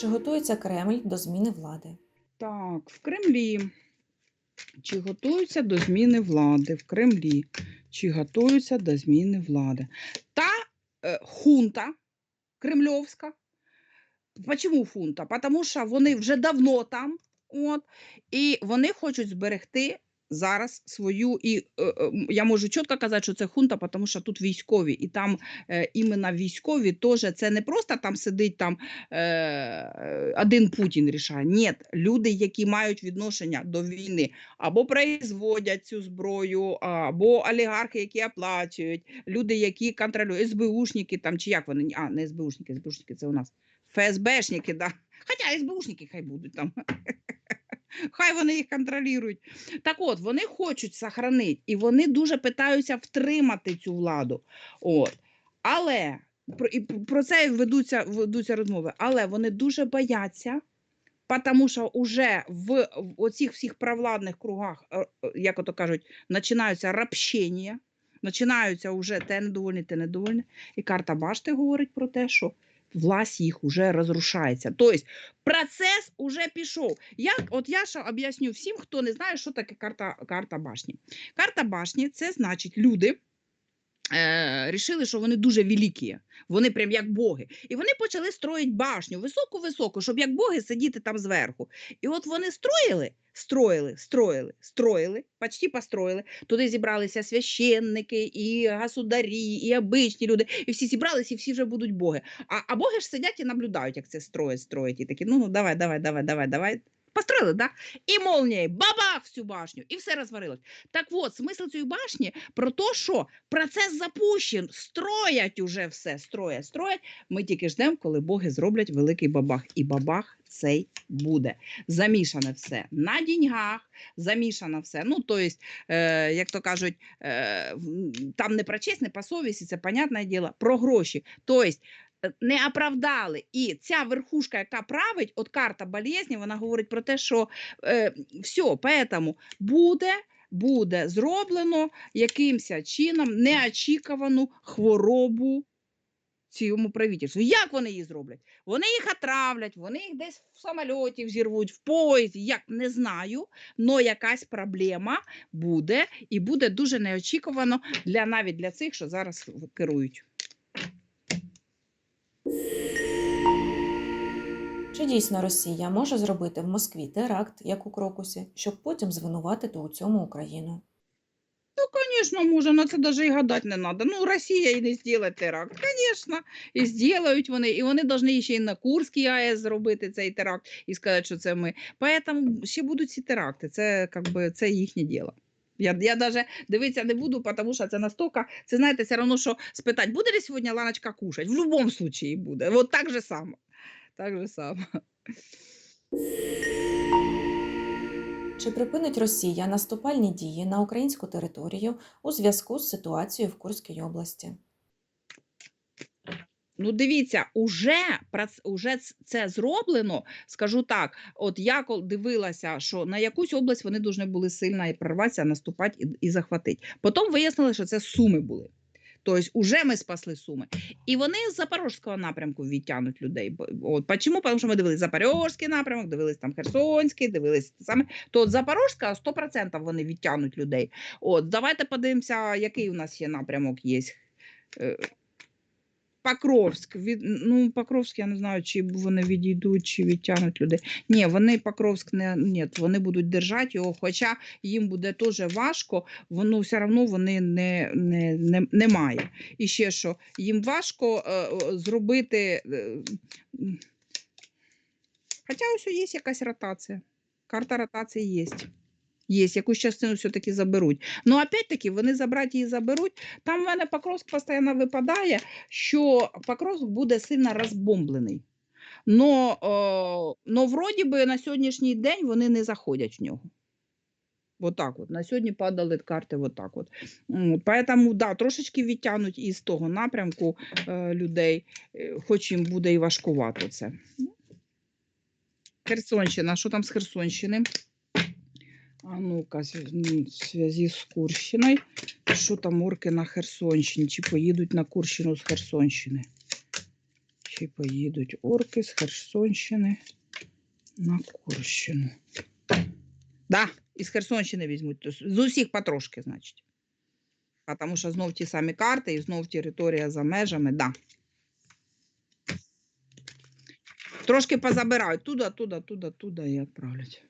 Чи готується Кремль до зміни влади? Так, в Кремлі. Чи готуються до зміни влади в Кремлі? Чи готуються до зміни влади? Та е, хунта кремльовська. Чому хунта? Тому що вони вже давно там, от, і вони хочуть зберегти зараз свою. І е, е, я можу чітко казати, що це хунта, тому що тут військові, і там е, іменно військові теж це не просто там сидить там один Путін рішає. Ні, люди, які мають відношення до війни, або производять цю зброю, або олігархи, які оплачують, люди, які контролюють, СБУшники там, чи як вони, а, не СБУшники, СБУшники це у нас. ФСБшники, да. Хоча СБУшники хай будуть там. Хай вони їх контролюють. Так от, вони хочуть сохранити, і вони дуже питаються втримати цю владу. От. Але і про це ведуться, ведуться розмови. Але вони дуже бояться, тому що вже в, в оцих всіх провладних кругах, е, е, як ото кажуть, починаються рабщення, починаються вже те недовольні, те недовольні. І карта Башти говорить про те, що власть їх уже розрушається. Тобто процес уже пішов. Як, от я ще об'ясню всім, хто не знає, що таке карта, карта башні. Карта башні це значить люди. Е, рішили, що вони дуже великі, вони прям як боги. І вони почали строїти башню високу-високу, щоб як боги сидіти там зверху. І от вони строїли, строїли, строїли, строїли, почти построїли. Туди зібралися священники, і государі, і обичні люди. І всі зібралися, і всі вже будуть боги. А, а боги ж сидять і наблюдають, як це строять, строять. І такі, ну, ну давай, давай, давай, давай, давай. Построили, да? І молнією, бабах всю башню, і все розварилось. Так от, смисл цієї башні про те, що процес запущен, строять уже все, строять, строять. Ми тільки ждемо, коли боги зроблять великий бабах. І бабах цей буде. Замішане все на деньгах, замішано все. Ну, то есть, е, як то кажуть, е, там не про честь, не по совісті, це понятне діло, про гроші. Тобто, не оправдали. І ця верхушка, яка править, от карта болезні, вона говорить про те, що е, все, поэтому буде, буде зроблено якимось чином неочікувану хворобу цьому правительству. Як вони її зроблять? Вони їх отравлять, вони їх десь в самольоті взірвуть, в поїзді, як не знаю, але якась проблема буде і буде дуже неочікувано для навіть для цих, що зараз керують. Чи дійсно Росія може зробити в Москві теракт, як у Крокусі, щоб потім звинуватити у цьому Україну? Ну, конечно, може, на це навіть і гадати не треба. Ну, Росія і не зробить теракт. Звісно, і зроблять вони. І вони повинні ще й на Курській АЕС зробити цей теракт і сказати, що це ми. Поэтому ще будуть ці теракти. Це, как би, це їхнє діло. Я, я даже дивитися не буду, тому що це настільки, це знаєте, все одно, що спитати, буде ли сьогодні Ланочка кушать? В будь-якому випадку буде. От так же само. Так же само. Чи припинить Росія наступальні дії на українську територію у зв'язку з ситуацією в Курській області? Ну, дивіться, уже, уже це зроблено. Скажу так: от я дивилася, що на якусь область вони повинні були сильно і прорватися, наступати і, і захватити. Потім вияснили, що це суми були. Тобто, уже ми спасли суми. І вони з Запорізького напрямку відтягнуть людей. От, чому? Тому що ми дивилися Запорізький напрямок, дивились там Херсонський, дивились саме. То от Запорізька 100% вони відтягнуть людей. От, давайте подивимося, який у нас є напрямок є. Покровськ. Від, ну, Покровськ, я не знаю, чи вони відійдуть, чи відтягнуть людей. Ні, вони Покровськ не ні, вони будуть держати його, хоча їм буде теж важко, воно все одно вони не, не, не, немає. І ще що, їм важко е, е, зробити. Е, хоча ось є якась ротація. Карта ротації є. Є, якусь частину все-таки заберуть. Ну, опять-таки, вони забрати її заберуть. Там в мене Покровськ постійно випадає, що Покровськ буде сильно розбомблений. Но, о, но вроді би на сьогоднішній день вони не заходять в нього. Вот так от. На сьогодні падали карти вот так от. М, Поэтому, да, трошечки відтягнуть із того напрямку е, людей, е, хоч їм буде і важкувато це. Херсонщина, що там з Херсонщини? А ну-ка, в зв'язку з Курщиною. Що там орки на Херсонщині? Чи поїдуть на Курщину з Херсонщини? Чи поїдуть орки з Херсонщини на Курщину? Да, із Херсонщини візьмуть. з усіх потрошки, значить. Тому що знов ті самі карти і знов територія за межами, да. Трошки позабирають туди, туди, туди, туди і відправлять.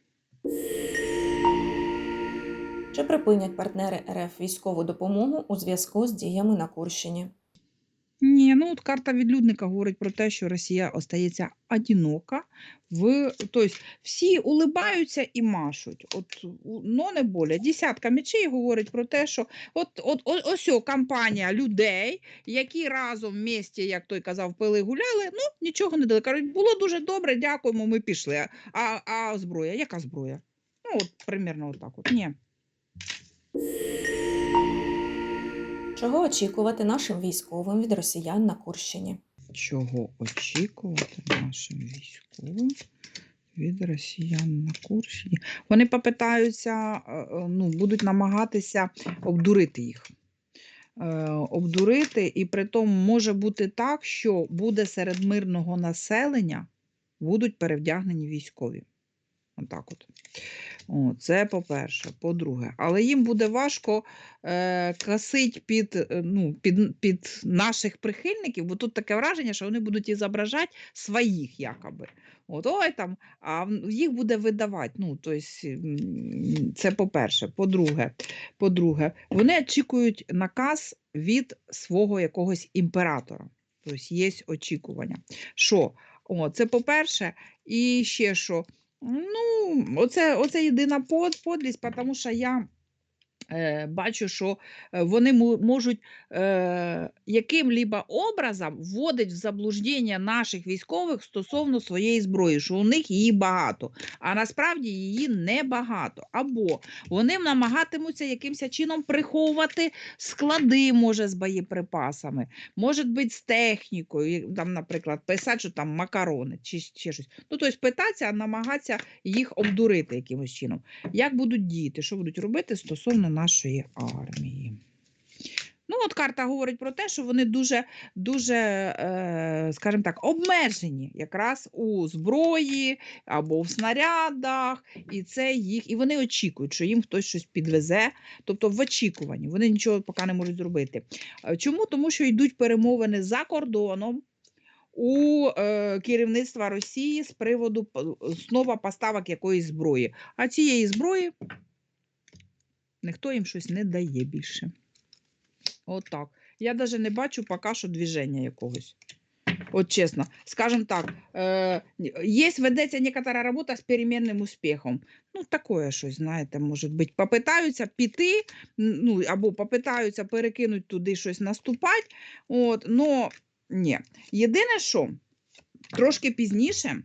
Чи припинять партнери РФ військову допомогу у зв'язку з діями на Курщині? Ні, ну от карта відлюдника говорить про те, що Росія остається одинока. В, тобто всі улибаються і машуть. От, но не боля. Десятка мечей говорить про те, що от, от ось о, компанія людей, які разом в місті, як той казав, пили гуляли, ну нічого не дали. Кажуть, було дуже добре, дякуємо, ми пішли. А, а зброя? Яка зброя? Ну, от примерно отак. От. Ні. Чого очікувати нашим військовим від росіян на Курщині? чого очікувати нашим військовим від росіян на Курщині. Вони попитаються, е, е, ну, будуть намагатися обдурити їх. Е, Обдурити, і при тому може бути так, що буде серед мирного населення будуть перевдягнені військові. Отак от. О, це по-перше. По-друге, але їм буде важко е, косить під, е, ну, під, під наших прихильників, бо тут таке враження, що вони будуть і зображати своїх якоби. От, ой, там, а їх буде видавати. Ну, тобто, це по-перше. По-друге, по-друге, вони очікують наказ від свого якогось імператора. Тобто є очікування. Що? О, це по-перше, і ще що. Ну, оце, оце єдина под- подлість, тому що я бачу, що е, вони можуть е, яким-либо образом вводить в заблуждення наших військових стосовно своєї зброї, що у них її багато, а насправді її небагато. Або вони намагатимуться якимось чином приховувати склади, може, з боєприпасами, може бути з технікою, там, наприклад, писати, що там макарони чи ще щось. Ну, тобто питатися, намагатися їх обдурити якимось чином. Як будуть діяти, що будуть робити стосовно нашої армії? Ну, от карта говорить про те, що вони дуже, дуже, е, скажімо так, обмежені якраз у зброї або в снарядах, і це їх, і вони очікують, що їм хтось щось підвезе, тобто в очікуванні. Вони нічого поки не можуть зробити. Е, Чому? Тому що йдуть перемовини за кордоном. У е, керівництва Росії з приводу п- знову поставок якоїсь зброї. А цієї зброї ніхто їм щось не дає більше. Отак. Я навіть не бачу поки що движення якогось. От чесно, скажем так, е, є, ведеться некотора робота з перемінним успіхом. Ну, таке щось, знаєте, може бути. Попитаються піти, ну, або попитаються перекинути туди щось наступати. От, но ні. Єдине, що трошки пізніше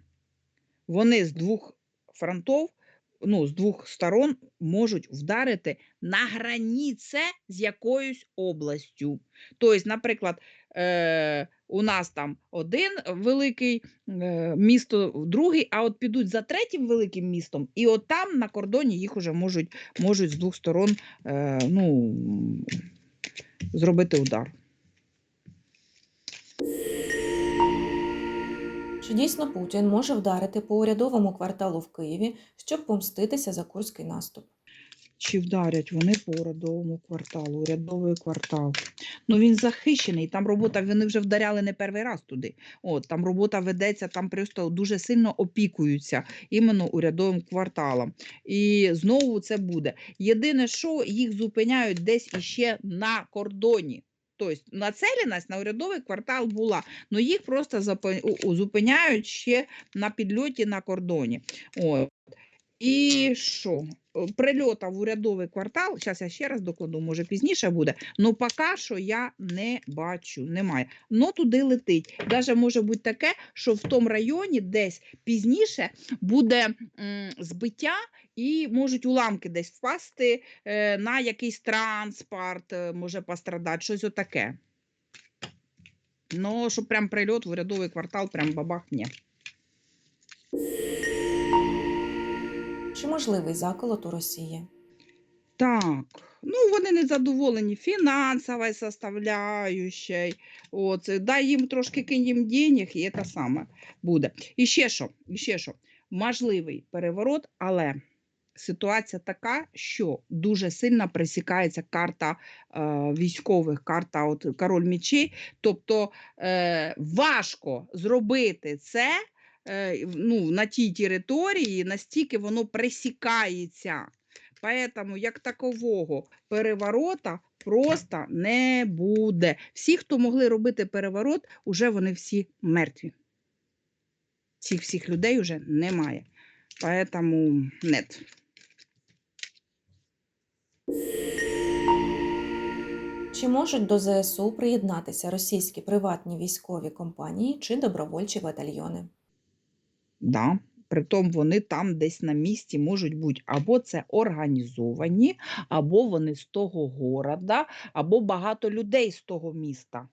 вони з двох фронтів, ну, з двох сторон можуть вдарити на граніце з якоюсь областю. Тобто, наприклад, е, у нас там один великий е, місто, другий, а от підуть за третім великим містом, і от там на кордоні їх уже можуть, можуть з двох сторон е, ну, зробити удар. Чи дійсно Путін може вдарити по урядовому кварталу в Києві, щоб помститися за курський наступ? Чи вдарять вони по урядовому кварталу, урядовий квартал. Ну він захищений, там робота, вони вже вдаряли не перший раз туди. От, там робота ведеться, там просто дуже сильно опікуються іменно урядовим кварталом. І знову це буде. Єдине, що їх зупиняють десь іще на кордоні. Тобто нацеленість на урядовий квартал була, але їх просто зупиняють ще на підльоті на кордоні. От. І що? Е, Прильота в урядовий квартал, зараз я ще раз докладу, може пізніше буде, але поки що я не бачу, немає. Но туди летить. Даже може бути таке, що в тому районі десь пізніше буде збиття і можуть уламки десь впасти е, на якийсь транспорт, е, може пострадати, щось отаке. Ну, щоб прям прильот в урядовий квартал, прям бабах, ні. Чи можливий заколот у Росії? Так, ну вони не задоволені фінансовою составляючою. От, дай їм трошки кинь їм денег, і це саме буде. І ще що, і ще що, можливий переворот, але ситуація така, що дуже сильно пресікається карта е, військових, карта от, король мечей. Тобто е, важко зробити це ну, на тій території, настільки воно пресікається. Поэтому як такового переворота просто не буде. Всі, хто могли робити переворот, уже вони всі мертві. Цих всіх людей вже немає. Поэтому нет. Чи можуть до ЗСУ приєднатися російські приватні військові компанії чи добровольчі батальйони? Да. Притом вони там десь на місці можуть бути або це організовані, або вони з того города, або багато людей з того міста.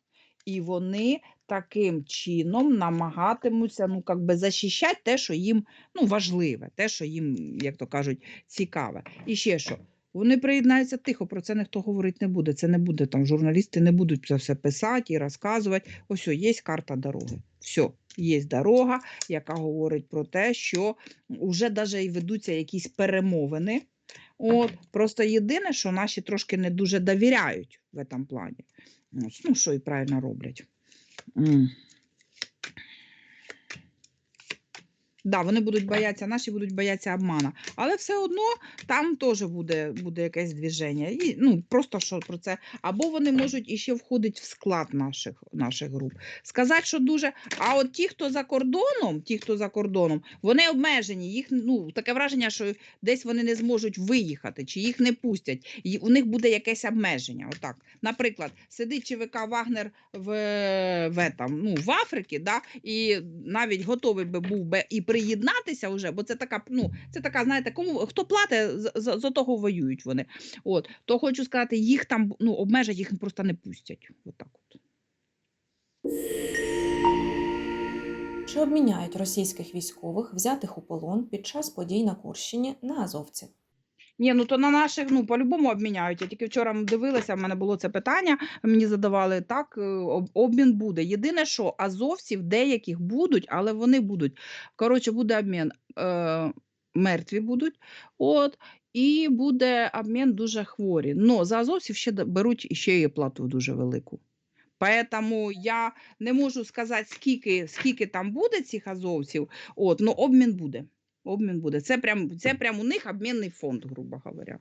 І вони таким чином намагатимуться ну, би захищати те, що їм ну, важливе, те, що їм, як то кажуть, цікаве. І ще що. Вони приєднаються тихо, про це ніхто говорити не буде. Це не буде там, журналісти не будуть це все писати і розказувати. Ось є карта дороги. Все, є дорога, яка говорить про те, що вже навіть і ведуться якісь перемовини. От, просто єдине, що наші трошки не дуже довіряють в цьому плані. Ну, що і правильно роблять. М. Да, вони будуть боятися, наші будуть боятися обмана. Але все одно там теж буде, буде якесь движення. І, ну, просто що про це. Або вони можуть іще входити в склад наших, наших груп. Сказати, що дуже. А от ті, хто за кордоном, ті, хто за кордоном, вони обмежені. Їх ну таке враження, що десь вони не зможуть виїхати, чи їх не пустять. І у них буде якесь обмеження. Отак. Наприклад, сидить ЧВК Вагнер в, в, этом, ну, в Африці, да, і навіть готовий би був би і приєднатися вже, бо це така, ну, це така, знаєте, кому хто платить, за, за, того воюють вони. От, то хочу сказати, їх там ну, обмежать, їх просто не пустять. Отак от. Чи обміняють російських військових, взятих у полон під час подій на Курщині на азовців? Ні, ну то на наших ну по-любому обміняють. Я тільки вчора дивилася, в мене було це питання. Мені задавали так, е, обмін буде. Єдине, що азовців деяких будуть, але вони будуть. Коротше, буде обмін. Е, мертві будуть. От. І буде обмін дуже хворі. Ну, за азовців ще беруть ще і плату дуже велику. Поэтому я не можу сказати, скільки, скільки там буде цих азовців, от, ну обмін буде. Обмін буде. Це прям, це прям у них обмінний фонд, грубо говоря.